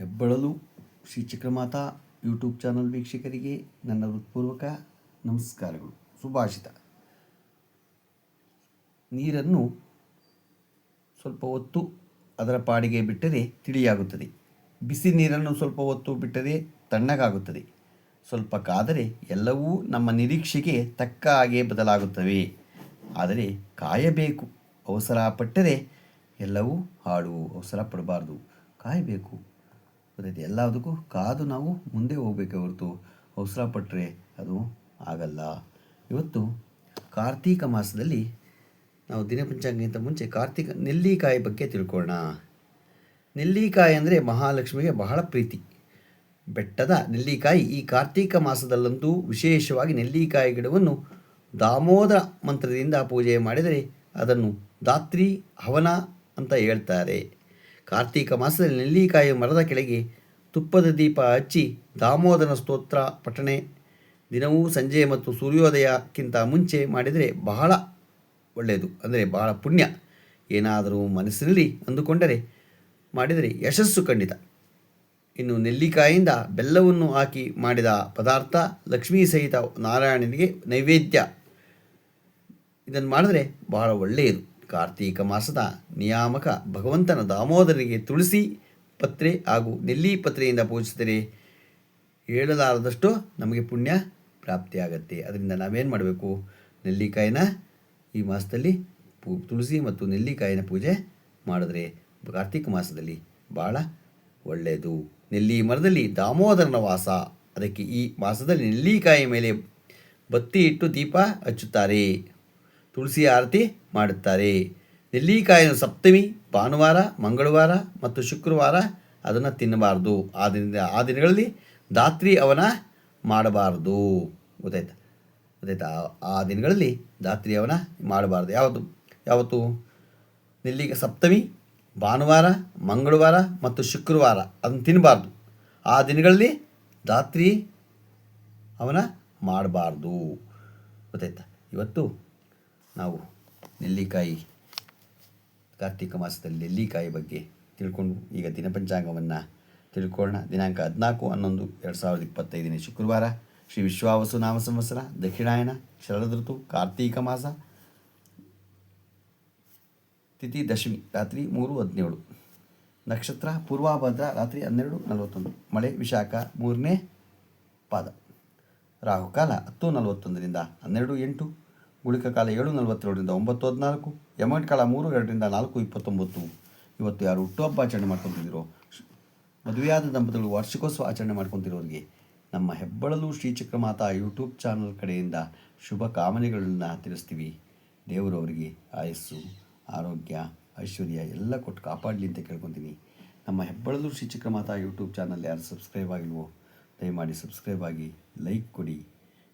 ಹೆಬ್ಬಳಲು Shri Chakramata YouTube channel ವೀಕ್ಷಕರಿಗೆ ನನ್ನ ಹೃತ್ಪೂರ್ವಕ ನಮಸ್ಕಾರಗಳು. ಸುಭಾಷಿತ. ನೀರನ್ನು ಸ್ವಲ್ಪ ಹೊತ್ತು ಅದರ ಪಾಡಿಗೆ ಬಿಟ್ಟರೆ ತಿಳಿಯಾಗುತ್ತದೆ. ಬಿಸಿ ನೀರನ್ನು ಸ್ವಲ್ಪ ಹೊತ್ತು ಬಿಟ್ಟರೆ ತಣ್ಣಗಾಗುತ್ತದೆ. ಸ್ವಲ್ಪ ಕಾದರೆ ಎಲ್ಲವೂ ನಮ್ಮ ನಿರೀಕ್ಷೆಗೆ ತಕ್ಕ ಹಾಗೆ ಬದಲಾಗುತ್ತವೆ. ಆದರೆ ಕಾಯಬೇಕು. ಅವಸರ ಪಟ್ಟರೆ ಎಲ್ಲವೂ ಹಾಡು ಅವಸರ ಪಡಬಾರ್ದು. ಕಾಯಬೇಕು. ಗೊತ್ತೈತೆ ಎಲ್ಲದಕ್ಕೂ ಕಾದು ನಾವು ಮುಂದೆ ಹೋಗಬೇಕೆ ಹೊರತು. ಅವಸರ ಪಟ್ಟರೆ ಅದು ಆಗಲ್ಲ. ಇವತ್ತು ಕಾರ್ತೀಕ ಮಾಸದಲ್ಲಿ ನಾವು ದಿನಪಂಚಾಂಗಕ್ಕಿಂತ ಮುಂಚೆ ಕಾರ್ತಿಕ ನೆಲ್ಲಿಕಾಯಿ ಬಗ್ಗೆ ತಿಳ್ಕೊಳ್ಳೋಣ. ನೆಲ್ಲಿಕಾಯಿ ಅಂದರೆ ಮಹಾಲಕ್ಷ್ಮಿಗೆ ಬಹಳ ಪ್ರೀತಿ. ಬೆಟ್ಟದ ನೆಲ್ಲಿಕಾಯಿ ಈ ಕಾರ್ತೀಕ ಮಾಸದಲ್ಲಂತೂ ವಿಶೇಷವಾಗಿ ನೆಲ್ಲಿಕಾಯಿ ಗಿಡವನ್ನು ದಾಮೋದರ ಮಂತ್ರದಿಂದ ಪೂಜೆ ಮಾಡಿದರೆ ಅದನ್ನು ದಾತ್ರಿ ಹವನ ಅಂತ ಹೇಳ್ತಾರೆ. ಕಾರ್ತೀಕ ಮಾಸದಲ್ಲಿ ನೆಲ್ಲಿಕಾಯಿ ಮರದ ಕೆಳಗೆ ತುಪ್ಪದ ದೀಪ ಹಚ್ಚಿ ದಾಮೋದರ ಸ್ತೋತ್ರ ಪಠಣೆ. ದಿನವೂ ಸಂಜೆ ಮತ್ತು ಸೂರ್ಯೋದಯಕ್ಕಿಂತ ಮುಂಚೆ ಮಾಡಿದರೆ ಬಹಳ ಒಳ್ಳೆಯದು, ಅಂದರೆ ಬಹಳ ಪುಣ್ಯ. ಏನಾದರೂ ಮನಸ್ಸಿನಲ್ಲಿ ಅಂದುಕೊಂಡರೆ ಮಾಡಿದರೆ ಯಶಸ್ಸು ಖಂಡಿತ. ಇನ್ನು ನೆಲ್ಲಿಕಾಯಿಂದ ಬೆಲ್ಲವನ್ನು ಹಾಕಿ ಮಾಡಿದ ಪದಾರ್ಥ ಲಕ್ಷ್ಮೀ ಸಹಿತ ನಾರಾಯಣನಿಗೆ ನೈವೇದ್ಯ. ಇದನ್ನು ಮಾಡಿದರೆ ಬಹಳ ಒಳ್ಳೆಯದು. ಕಾರ್ತೀಕ ಮಾಸದ ನಿಯಾಮಕ ಭಗವಂತನ ದಾಮೋದರಿಗೆ ತುಳಸಿ ಪತ್ರೆ ಹಾಗೂ ನೆಲ್ಲಿ ಪತ್ರೆಯಿಂದ ಪೂಜಿಸಿದರೆ ಹೇಳಲಾರದಷ್ಟು ನಮಗೆ ಪುಣ್ಯ ಪ್ರಾಪ್ತಿಯಾಗತ್ತೆ. ಅದರಿಂದ ನಾವೇನು ಮಾಡಬೇಕು? ನೆಲ್ಲಿಕಾಯಿನ ಈ ಮಾಸದಲ್ಲಿ ಪೂ, ತುಳಸಿ ಮತ್ತು ನೆಲ್ಲಿಕಾಯಿನ ಪೂಜೆ ಮಾಡಿದ್ರೆ ಕಾರ್ತೀಕ ಮಾಸದಲ್ಲಿ ಭಾಳ ಒಳ್ಳೆಯದು. ನೆಲ್ಲಿ ಮರದಲ್ಲಿ ದಾಮೋದರನ ವಾಸ. ಅದಕ್ಕೆ ಈ ಮಾಸದಲ್ಲಿ ನೆಲ್ಲಿಕಾಯಿ ಮೇಲೆ ಬತ್ತಿ ಇಟ್ಟು ದೀಪ ಹಚ್ಚುತ್ತಾರೆ. ತುಳಸಿ ಆರತಿ ಮಾಡುತ್ತಾರೆ. ನೆಲ್ಲಿಕಾಯಿನ ಸಪ್ತಮಿ, ಭಾನುವಾರ, ಮಂಗಳವಾರ ಮತ್ತು ಶುಕ್ರವಾರ ಅದನ್ನು ತಿನ್ನಬಾರ್ದು. ಆ ಆ ದಿನಗಳಲ್ಲಿ ದಾತ್ರಿ ಅವನ ಮಾಡಬಾರ್ದು. ಗೊತ್ತಾಯ್ತಾ? ಗೊತ್ತಾಯ್ತಾ? ಆ- ದಿನಗಳಲ್ಲಿ ದಾತ್ರಿ ಅವನ ಮಾಡಬಾರ್ದು. ಯಾವುದು ಯಾವತ್ತು? ನೆಲ್ಲಿಕ ಸಪ್ತಮಿ, ಭಾನುವಾರ, ಮಂಗಳವಾರ ಮತ್ತು ಶುಕ್ರವಾರ ಅದನ್ನು ತಿನ್ನಬಾರ್ದು. ಆ ದಿನಗಳಲ್ಲಿ ದಾತ್ರಿ ಅವನ ಮಾಡಬಾರ್ದು. ಗೊತ್ತಾಯ್ತಾ? ಇವತ್ತು ನಾವು ನೆಲ್ಲಿಕಾಯಿ ಕಾರ್ತಿಕ ಮಾಸದಲ್ಲಿ ನೆಲ್ಲಿಕಾಯಿ ಬಗ್ಗೆ ತಿಳ್ಕೊಂಡು ಈಗ ದಿನಪಂಚಾಂಗವನ್ನು ತಿಳ್ಕೊಳ್ಳೋಣ. ದಿನಾಂಕ ಹದಿನಾಲ್ಕು, ಹನ್ನೊಂದು, ಎರಡು ಸಾವಿರದ ಇಪ್ಪತ್ತೈದನೇ ಶುಕ್ರವಾರ. ಶ್ರೀ ವಿಶ್ವಾವಸು ನಾಮ ಸಂವತ್ಸರ, ದಕ್ಷಿಣಾಯನ ಶರದ ಋತು ಕಾರ್ತೀಕ ಮಾಸ, ತಿಥಿ, ದಶಮಿ, ರಾತ್ರಿ ಮೂರು, ಹದಿನೇಳು. ನಕ್ಷತ್ರ, ಪೂರ್ವಾಭದ್ರ, ರಾತ್ರಿ ಹನ್ನೆರಡು, ನಲವತ್ತೊಂದು. ಮಳೆ, ವಿಶಾಖ, ಮೂರನೇ ಪಾದ. ರಾಹುಕಾಲ ಹತ್ತು, ನಲವತ್ತೊಂದರಿಂದ ಹನ್ನೆರಡು, ಎಂಟು. ಗುಳಿಕ ಕಾಲ ಏಳು ನಲವತ್ತೇಳರಿಂದ ಒಂಬತ್ತು ಹದಿನಾಲ್ಕು ಯಮಗಂಟ ಕಾಲ ಮೂರು ಎರಡರಿಂದ ನಾಲ್ಕು ಇಪ್ಪತ್ತೊಂಬತ್ತು. ಇವತ್ತು ಯಾರು ಹುಟ್ಟುಹಬ್ಬ ಆಚರಣೆ ಮಾಡ್ಕೊತಿದ್ದೀರೋ ಮದುವೆಯಾದ ದಂಪತಿಗಳು ವಾರ್ಷಿಕೋತ್ಸವ ಆಚರಣೆ ಮಾಡ್ಕೊತಿರೋರಿಗೆ ನಮ್ಮ ಹೆಬ್ಬಳಲು ಶ್ರೀಚಕ್ರಮಾತಾ ಯೂಟ್ಯೂಬ್ ಚಾನಲ್ ಕಡೆಯಿಂದ ಶುಭ ಕಾಮನೆಗಳನ್ನು ತಿಳಿಸ್ತೀವಿ. ದೇವರು ಅವರಿಗೆ ಆಯಸ್ಸು, ಆರೋಗ್ಯ, ಐಶ್ವರ್ಯ ಎಲ್ಲ ಕೊಟ್ಟು ಕಾಪಾಡಲಿ ಅಂತ ಕೇಳ್ಕೊತೀನಿ. ನಮ್ಮ ಹೆಬ್ಬಳಲು ಶ್ರೀಚಕ್ರಮಾತಾ ಯೂಟ್ಯೂಬ್ ಚಾನಲ್ ಯಾರು ಸಬ್ಸ್ಕ್ರೈಬ್ ಆಗಿಲ್ವೋ, ದಯಮಾಡಿ ಸಬ್ಸ್ಕ್ರೈಬ್ ಆಗಿ ಲೈಕ್ ಕೊಡಿ.